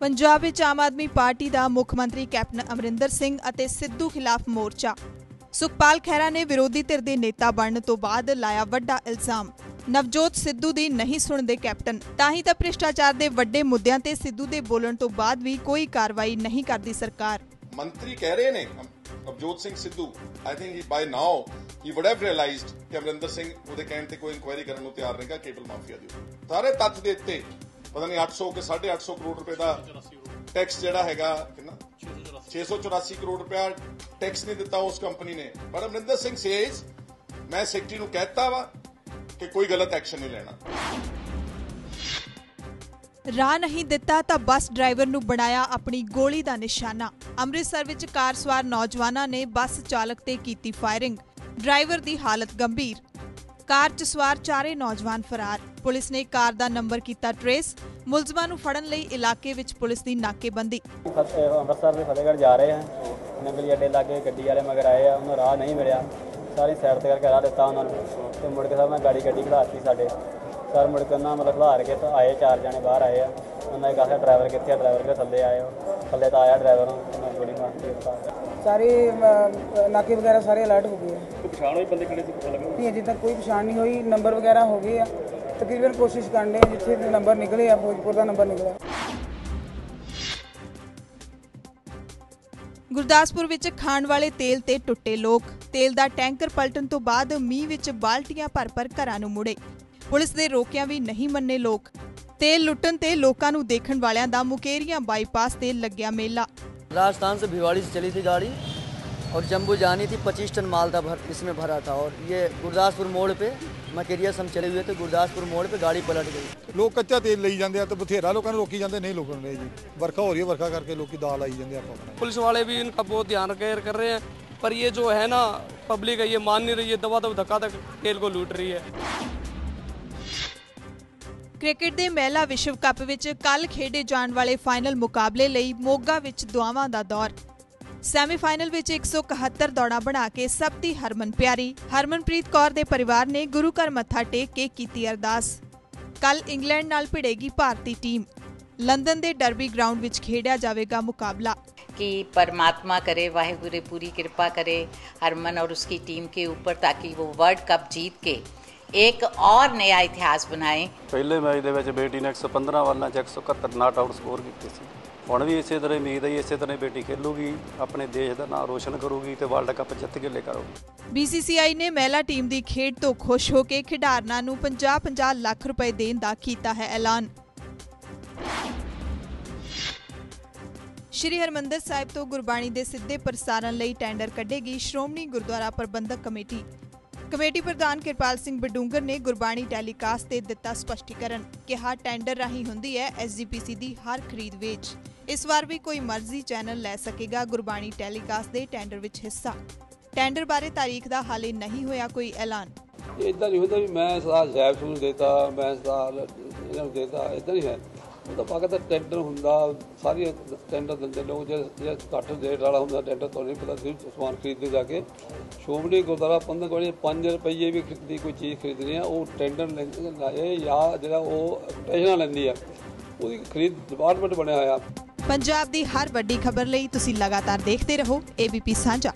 ਪੰਜਾਬ ਵਿੱਚ ਆਮ ਆਦਮੀ ਪਾਰਟੀ ਦਾ ਮੁੱਖ ਮੰਤਰੀ ਕੈਪਟਨ ਅਮਰਿੰਦਰ ਸਿੰਘ ਅਤੇ ਸਿੱਧੂ ਖਿਲਾਫ ਮੋਰਚਾ। ਸੁਖਪਾਲ ਖਹਿਰਾ ਨੇ ਵਿਰੋਧੀ ਧਿਰ ਦੇ ਨੇਤਾ ਬਣਨ ਤੋਂ ਬਾਅਦ ਲਾਇਆ ਵੱਡਾ ਇਲਜ਼ਾਮ। ਨਵਜੋਤ ਸਿੱਧੂ ਦੀ ਨਹੀਂ ਸੁਣਦੇ ਕੈਪਟਨ। ਤਾਂ ਹੀ ਤਾਂ ਭ੍ਰਿਸ਼ਟਾਚਾਰ ਦੇ ਵੱਡੇ ਮੁੱਦਿਆਂ ਤੇ ਸਿੱਧੂ ਦੇ ਬੋਲਣ ਤੋਂ ਬਾਅਦ ਵੀ ਕੋਈ ਕਾਰਵਾਈ ਨਹੀਂ ਕਰਦੀ ਸਰਕਾਰ। ਮੰਤਰੀ ਕਹਿ ਰਹੇ ਨੇ Navjot Singh Sidhu I think he by now he would have realised ਕਿ ਅਮਰਿੰਦਰ ਸਿੰਘ ਉਹਦੇ ਕਹਿਣ ਤੇ ਕੋਈ ਇਨਕੁਆਇਰੀ ਕਰਨ ਨੂੰ ਤਿਆਰ ਨਹੀਂਗਾ ਕੇਬਲ ਮਾਫੀਆ ਦੀ ਸਾਰੇ ਤੱਥ ਦੇ ਉੱਤੇ ਪਤਾ ਨਹੀਂ 800 ਕਿ 850 ਕਰੋੜ ਰੁਪਏ ਦਾ ਟੈਕਸ ਜਿਹੜਾ ਹੈਗਾ, ਕਿੰਨਾ? 684 ਕਰੋੜ ਰੁਪਇਆ ਟੈਕਸ ਨਹੀਂ ਦਿੱਤਾ ਉਸ ਕੰਪਨੀ ਨੇ। ਪਰ ਅਮਰਿੰਦਰ ਸਿੰਘ ਸੇਜ਼ ਮੈਂ ਸੈਕਟਰੀ ਨੂੰ ਕਹਿਤਾ ਵਾ ਕਿ ਕੋਈ ਗਲਤ ਐਕਸ਼ਨ ਨਹੀਂ ਲੈਣਾ। ਰਾਹ ਨਹੀਂ ਦਿੱਤਾ ਤਾਂ ਬੱਸ ਡਰਾਈਵਰ ਨੂੰ ਬਣਾਇਆ ਆਪਣੀ ਗੋਲੀ ਦਾ ਨਿਸ਼ਾਨਾ। ਅੰਮ੍ਰਿਤਸਰ ਵਿੱਚ ਕਾਰ ਸਵਾਰ ਨੌਜਵਾਨਾਂ ਨੇ ਬੱਸ ਚਾਲਕ ਤੇ ਕੀਤੀ ਫਾਇਰਿੰਗ ਡਰਾਈਵਰ ਦੀ ਹਾਲਤ ਗੰਭੀਰ। ਕਾਰ 'ਚ ਸਵਾਰ ਚਾਰੇ ਨੌਜਵਾਨ ਫਰਾਰ। ਪੁਲਿਸ ਨੇ ਕਾਰ ਦਾ ਨੰਬਰ ਕੀਤਾ ਟਰੇਸ। ਮੁਲਜ਼ਮਾਂ ਨੂੰ ਫੜਨ ਲਈ ਇਲਾਕੇ ਵਿੱਚ ਪੁਲਿਸ ਦੀ ਨਾਕੇਬੰਦੀ। ਅੰਮ੍ਰਿਤਸਰ ਦੇ ਫਤਿਹਗੜ੍ਹ ਜਾ ਰਹੇ ਹਾਂ ਨੰਗਲੀ ਅੱਡੇ ਲਾਗੇ ਗੱਡੀ ਵਾਲੇ ਮਗਰ ਆਏ ਆ, ਉਹਨਾਂ ਰਾਹ ਨਹੀਂ ਮਿਲਿਆ। ਸਾਰੀ ਸਾਈਡ ਤੇ ਕਰਕੇ ਰਾਹ ਦਿੱਤਾ ਉਹਨਾਂ ਨੂੰ। ਤੇ ਮੁੜ ਕੇ ਸਭ ਮੈਂ ਗਾੜੀ ਗੱਡੀ ਖੜਾਤੀ ਸਾਡੇ। ਸਰ, ਮੁੜ ਕੇ ਉਹਨਾਂ ਮਤਲਬ ਖਿਲਾਰ ਕੇ ਤਾਂ ਆਏ, ਚਾਰ ਜਾਣੇ ਬਾਹਰ ਆਏ ਆ। ਉਹਨਾਂ ਨੇ ਕਿਹਾ, ਡਰਾਈਵਰ ਕਿੱਥੇ ਆ? ਡਰਾਈਵਰ ਕਿਹੜੇ ਥੱਲੇ ਆਏ ਹੋ। ਥੱਲੇ ਤਾਂ ਆਇਆ ਡਰਾਈਵਰ ਨੂੰ। ਗੋਲੀ ਮਾਰ ਸਾਰੇ ਨਾਕੇ ਵਗੈਰਾ ਸਾਰੇ ਅਲਰਟ ਹੋ ਗਏ ਆ। ਕੋਈ ਪਛਾਣ ਹੋਈ? ਬੰਦੇ ਕਿਹੜੇ ਸੀ ਪਤਾ ਲੱਗਾ ਨਹੀਂ ਅਜੇ ਤੱਕ ਕੋਈ ਪਛਾਣ ਨਹੀਂ ਹੋਈ। ਨੰਬਰ ਵਗੈਰਾ ਹੋ ਗਏ ਆ। ਤਕਰੀਬਨ ਕੋਸ਼ਿਸ਼ ਕਰਨ ਦੇ ਜਿੱਥੇ ਵੀ ਨੰਬਰ ਨਿਕਲੇ ਆ ਫਿਰੋਜ਼ਪੁਰ ਦਾ ਨੰਬਰ ਨਿਕਲਿਆ। ਗੁਰਦਾਸਪੁਰ ਵਿੱਚ ਖਾਣ ਵਾਲੇ ਤੇਲ ਤੇ ਟੁੱਟੇ ਲੋਕ। ਤੇਲ ਦਾ ਟੈਂਕਰ ਪਲਟਣ ਤੋਂ ਬਾਅਦ ਮੀਂਹ ਵਿੱਚ ਬਾਲਟੀਆਂ ਭਰ ਭਰ ਘਰਾਂ ਨੂੰ ਮੁੜੇ। ਪੁਲਿਸ ਦੇ ਰੋਕਿਆਂ ਵੀ ਨਹੀਂ ਮੰਨੇ ਲੋਕ। ਤੇਲ ਲੁੱਟਣ ਤੇ ਲੋਕਾਂ ਨੂੰ ਦੇਖਣ ਵਾਲਿਆਂ ਦਾ ਮੁਕੇਰੀਆਂ ਬਾਈਪਾਸ ਤੇ ਲੱਗਿਆ ਮੇਲਾ। राजस्थान से भिवाड़ी से चली थी गाड़ी और जम्मू जानी थी पच्चीस टन माल था भर इसमें भरा था और ये गुरदासपुर मोड़ पे मकेरिया से हम चले हुए थे गुरदासपुर मोड़ पे गाड़ी पलट गई ਲੋਕ ਕੱਚਾ ਤੇਲ ਲਈ ਜਾਂਦੇ ਆ ਤੇ ਬਥੇਰਾ ਲੋਕਾਂ ਨੂੰ ਰੋਕੀ ਜਾਂਦੇ ਨਹੀਂ ਲੋਕਾਂ ਨੇ ਜੀ ਵਰਖਾ ਹੋ ਰਹੀ ਹੈ ਵਰਖਾ ਕਰਕੇ ਲੋਕੀ ਦਾਲ ਆਈ ਜਾਂਦੇ ਆਪਾਂ ਆਪਣਾ पुलिस वाले भी इनका बहुत ध्यान केयर कर रहे हैं पर ये जो है ना पब्लिक है ये मान नहीं रही है दबा दब धक्का धक तेल को लूट रही है ਕ੍ਰਿਕਟ ਦੇ ਮਹਿਲਾ ਵਿਸ਼ਵ ਕੱਪ ਵਿੱਚ ਕੱਲ ਖੇਡੇ ਜਾਣ ਵਾਲੇ ਫਾਈਨਲ ਮੁਕਾਬਲੇ ਲਈ ਮੋਗਾ ਵਿੱਚ ਦੁਆਵਾਂ ਦਾ ਦੌਰ ਸੈਮੀਫਾਈਨਲ ਵਿੱਚ 171 ਦੌੜਾਂ ਬਣਾ ਕੇ ਸਭ ਦੀ ਹਰਮਨ ਪਿਆਰੀ ਹਰਮਨਪ੍ਰੀਤ ਕੌਰ ਦੇ ਪਰਿਵਾਰ ਨੇ ਗੁਰੂ ਘਰ ਮੱਥਾ ਟੇਕ ਕੇ ਕੀਤੀ ਅਰਦਾਸ ਕੱਲ ਇੰਗਲੈਂਡ ਨਾਲ ਭਿੜੇਗੀ ਭਾਰਤੀ ਟੀਮ ਲੰਡਨ ਦੇ ਡਰਬੀ ਗਰਾਊਂਡ ਵਿੱਚ ਖੇਡਿਆ ਜਾਵੇਗਾ ਮੁਕਾਬਲਾ कि परमात्मा करे वाहेगुरु पूरी कृपा करे हरमन और उसकी टीम के ऊपर ताकि वो वर्ल्ड कप जीत के एक और नया इतिहास बनाएं ਪਹਿਲੇ ਮੈਚ ਦੇ ਵਿੱਚ ਬੇਟੀ ਨੇ 115 ਵਾਲਾਂ 'ਚ 171 ਨਾਟ ਆਊਟ ਸਕੋਰ ਕੀਤੇ ਸੀ ਹੁਣ ਵੀ ਇਸੇ ਤਰ੍ਹਾਂ ਉਮੀਦ ਹੈ ਜੀ, ਇਸੇ ਤਰ੍ਹਾਂ ਹੀ ਬੇਟੀ ਖੇਲੂਗੀ ਆਪਣੇ ਦੇਸ਼ ਦਾ ਨਾਮ ਰੋਸ਼ਨ ਕਰੂਗੀ ਤੇ ਵਰਲਡ ਕੱਪ ਜਿੱਤ ਕੇ ਲੈ ਕੇ ਆਊਗੀ BCCI ਨੇ ਮਹਿਲਾ ਟੀਮ ਦੀ ਖੇਡ ਤੋਂ ਖੁਸ਼ ਹੋ ਕੇ ਖਿਡਾਰਨਾਂ ਨੂੰ 50-50 ਲੱਖ ਰੁਪਏ ਦੇਣ ਦਾ ਕੀਤਾ ਹੈ ਐਲਾਨ ਸ਼੍ਰੀ ਹਰਮੰਦਰ ਸਾਹਿਬ ਤੋਂ ਗੁਰਬਾਣੀ ਦੇ ਸਿੱਧੇ ਪ੍ਰਸਾਰਣ ਲਈ ਟੈਂਡਰ ਕੱਢੇਗੀ ਸ਼੍ਰੋਮਣੀ ਗੁਰਦੁਆਰਾ ਪ੍ਰਬੰਧਕ ਕਮੇਟੀ ਕਮੇਟੀ ਪ੍ਰਧਾਨ ਕਿਰਪਾਲ ਸਿੰਘ ਬਡੂੰਗਰ ਨੇ ਗੁਰਬਾਣੀ ਟੈਲੀਕਾਸਟ ਤੇ ਦਿੱਤਾ ਸਪਸ਼ਟੀਕਰਨ, ਕਿਹਾ ਟੈਂਡਰ ਰਾਹੀਂ ਹੁੰਦੀ ਹੈ SGPC ਦੀ ਹਰ ਖਰੀਦ ਵੇਚ। ਇਸ ਵਾਰ ਵੀ ਕੋਈ ਮਰਜ਼ੀ ਚੈਨਲ ਲੈ ਸਕੇਗਾ ਗੁਰਬਾਣੀ ਟੈਲੀਕਾਸਟ ਦੇ ਟੈਂਡਰ ਵਿੱਚ ਹਿੱਸਾ। ਟੈਂਡਰ ਬਾਰੇ ਤਾਰੀਖ ਦਾ ਹਾਲੇ ਨਹੀਂ ਹੋਇਆ ਕੋਈ ਐਲਾਨ। ਇਦਾਂ ਨਹੀਂ ਹੁੰਦਾ ਵੀ ਮੈਂ ਸਰਦਾਰ ਸਾਹਿਬ ਨੂੰ ਦੇਤਾ, ਮੈਂ ਸਰਦਾਰ ਇਹਨਾਂ ਨੂੰ ਦੇਤਾ ਇਦਾਂ ਨਹੀਂ ਹੈ। ਉਹ ਤਾਂ ਪਾਕਿ ਟੈਂਡਰ ਹੁੰਦਾ ਸਾਰੀਆਂ ਟੈਂਡਰ ਦਿੰਦੇ ਲੋਕ ਜੇ ਜੇ ਘੱਟ ਰੇਟ ਵਾਲਾ ਹੁੰਦਾ ਟੈਂਡਰ ਤੋਂ ਨਹੀਂ ਪਤਾ ਸੀ, ਸਮਾਨ ਖਰੀਦਦੇ ਜਾ ਕੇ। ਸ਼ੋਭਨੀ ਗੁਰਦੁਆਰਾ ਪੰਦਕ ਵਾਲੀ 5 ਰੁਪਏ ਵੀ ਦੀ ਕੋਈ ਚੀਜ਼ ਖਰੀਦਣੀ ਆ, ਉਹ ਟੈਂਡਰ ਲਾਏ ਜਾਂ ਜਿਹੜਾ ਉਹ ਟੈਸ਼ਨ ਲੈਂਦੀ ਆ। ਉਹਦੀ ਖਰੀਦ ਡਿਪਾਰਟਮੈਂਟ ਬਣਿਆ ਹੋਇਆ। ਪੰਜਾਬ ਦੀ ਹਰ ਵੱਡੀ ਖਬਰ ਲਈ ਤੁਸੀਂ ਲਗਾਤਾਰ ਦੇਖਦੇ ਰਹੋ ABP ਸਾਂਝਾ।